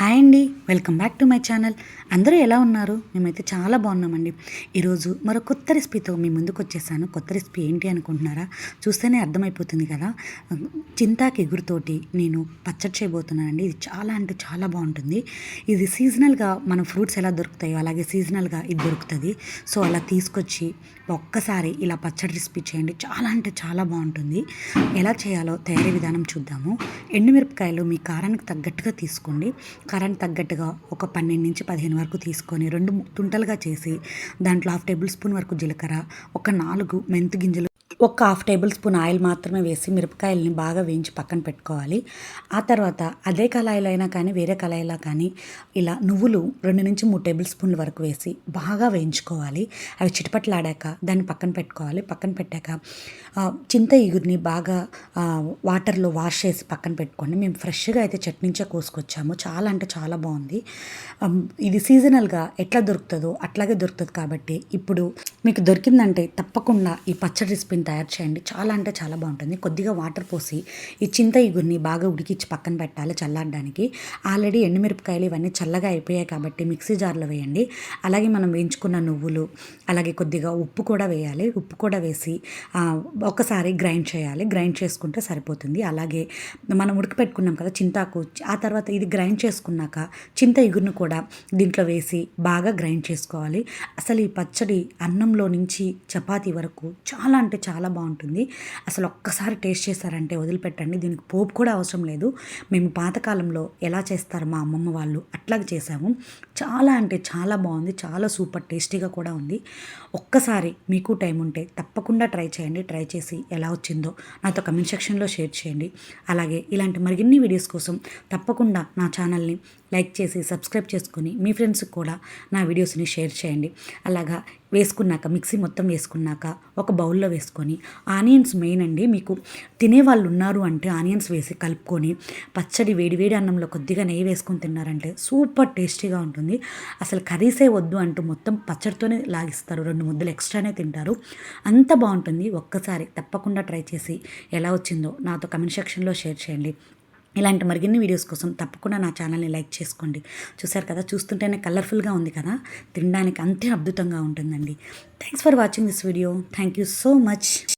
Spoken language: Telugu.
హాయ్ అండి welcome back to my channel. అందరూ ఎలా ఉన్నారు? మేమైతే చాలా బాగున్నామండి. ఈరోజు మరో కొత్త రెసిపీతో మీ ముందుకు వచ్చేసాను. కొత్త రెసిపీ ఏంటి అనుకుంటున్నారా? చూస్తేనే అర్థమైపోతుంది కదా. చింతాకి ఎగురుతోటి నేను పచ్చడి చేయబోతున్నానండి. ఇది చాలా అంటే చాలా బాగుంటుంది. ఇది సీజనల్గా మన ఫ్రూట్స్ ఎలా దొరుకుతాయో అలాగే సీజనల్గా ఇది దొరుకుతుంది. సో అలా తీసుకొచ్చి ఒక్కసారి ఇలా పచ్చడి రెసిపీ చేయండి. చాలా అంటే చాలా బాగుంటుంది. ఎలా చేయాలో తయారీ విధానం చూద్దాము. ఎండుమిరపకాయలు మీ కారానికి తగ్గట్టుగా తీసుకోండి. కరెంట్ తగ్గట్టుగా ఒక పన్నెండు నుంచి పదిహేను వరకు తీసుకొని రెండు తుంటలుగా చేసి దాంట్లో హాఫ్ టేబుల్ స్పూన్ వరకు జీలకర్ర ఒక నాలుగు మెంతి గింజలు ఒక హాఫ్ టేబుల్ స్పూన్ ఆయిల్ మాత్రమే వేసి మిరపకాయలని బాగా వేయించి పక్కన పెట్టుకోవాలి. ఆ తర్వాత అదే కళాయిలో అయినా కానీ వేరే కళాయిలో కానీ ఇలా నువ్వులు రెండు నుంచి మూడు టేబుల్ స్పూన్ల వరకు వేసి బాగా వేయించుకోవాలి. అవి చిటపట్లాడాక దాన్ని పక్కన పెట్టుకోవాలి. పక్కన పెట్టాక చింత ఇగురిని బాగా వాటర్లో వాష్ చేసి పక్కన పెట్టుకోండి. మేము ఫ్రెష్గా అయితే చట్నీంచే కోసుకొచ్చాము. చాలా అంటే చాలా బాగుంది. ఇది సీజనల్గా ఎట్లా దొరుకుతుందో అట్లాగే దొరుకుతుంది కాబట్టి ఇప్పుడు మీకు దొరికిందంటే తప్పకుండా ఈ పచ్చడి రెసిపీని తయారు చేయండి. చాలా అంటే చాలా బాగుంటుంది. కొద్దిగా వాటర్ పోసి ఈ చింత ఇగురిని బాగా ఉడికిచ్చి పక్కన పెట్టాలి చల్లారడానికి. ఆల్రెడీ ఎండుమిరపకాయలు ఇవన్నీ చల్లగా అయిపోయాయి కాబట్టి మిక్సీ జార్లో వేయండి. అలాగే మనం వేయించుకున్న నువ్వులు అలాగే కొద్దిగా ఉప్పు కూడా వేయాలి. ఉప్పు కూడా వేసి ఒకసారి గ్రైండ్ చేయాలి. గ్రైండ్ చేసుకుంటే సరిపోతుంది. అలాగే మనం ఉడకపెట్టుకున్నాం కదా చింతాకు ఆ తర్వాత ఇది గ్రైండ్ చేసుకున్నాక చింత ఇగురును కూడా దీంట్లో వేసి బాగా గ్రైండ్ చేసుకోవాలి. అసలు ఈ పచ్చడి అన్నంలో నుంచి చపాతీ వరకు చాలా అంటే చాలా చాలా బాగుంటుంది. అసలు ఒక్కసారి టేస్ట్ చేశారంటే వదిలిపెట్టండి. దీనికి పోపు కూడా అవసరం లేదు. మేము పాతకాలంలో ఎలా చేస్తారు మా అమ్మమ్మ వాళ్ళు అట్లాగే చేసాము చాలా అంటే చాలా బాగుంది. చాలా సూపర్ టేస్టీగా కూడా ఉంది. ఒక్కసారి మీకు టైం ఉంటే తప్పకుండా ట్రై చేయండి. ట్రై చేసి ఎలా వచ్చిందో నాతో కమెంట్ సెక్షన్లో షేర్ చేయండి. అలాగే ఇలాంటి మరిన్ని వీడియోస్ కోసం తప్పకుండా నా ఛానల్ని లైక్ చేసి సబ్స్క్రైబ్ చేసుకొని మీ ఫ్రెండ్స్కి కూడా నా వీడియోస్ని షేర్ చేయండి. అలాగా వేసుకున్నాక మిక్సీ మొత్తం వేసుకున్నాక ఒక బౌల్లో వేసుకొని ఆనియన్స్ మెయిన్ అండి. మీకు తినే వాళ్ళు ఉన్నారు అంటే ఆనియన్స్ వేసి కలుపుకొని పచ్చడి వేడివేడి అన్నంలో కొద్దిగా నెయ్యి వేసుకొని తిన్నారంటే సూపర్ టేస్టీగా ఉంటుంది. అసలు కర్రీసే వద్దు అంటూ మొత్తం పచ్చడితోనే లాగిస్తారు. రెండు ముద్దలు ఎక్స్ట్రానే తింటారు. అంత బాగుంటుంది. ఒక్కసారి తప్పకుండా ట్రై చేసి ఎలా వచ్చిందో నాతో కమెంట్ సెక్షన్లో షేర్ చేయండి. ఇలాంటి మరిన్ని వీడియోస్ కోసం తప్పకుండా నా ఛానల్ని లైక్ చేసుకోండి. చూసారు కదా? చూస్తుంటేనే కలర్ఫుల్గా ఉంది కదా? తినడానికి అంతే అద్భుతంగా ఉంటుందండి. Thanks for watching this video thank you so much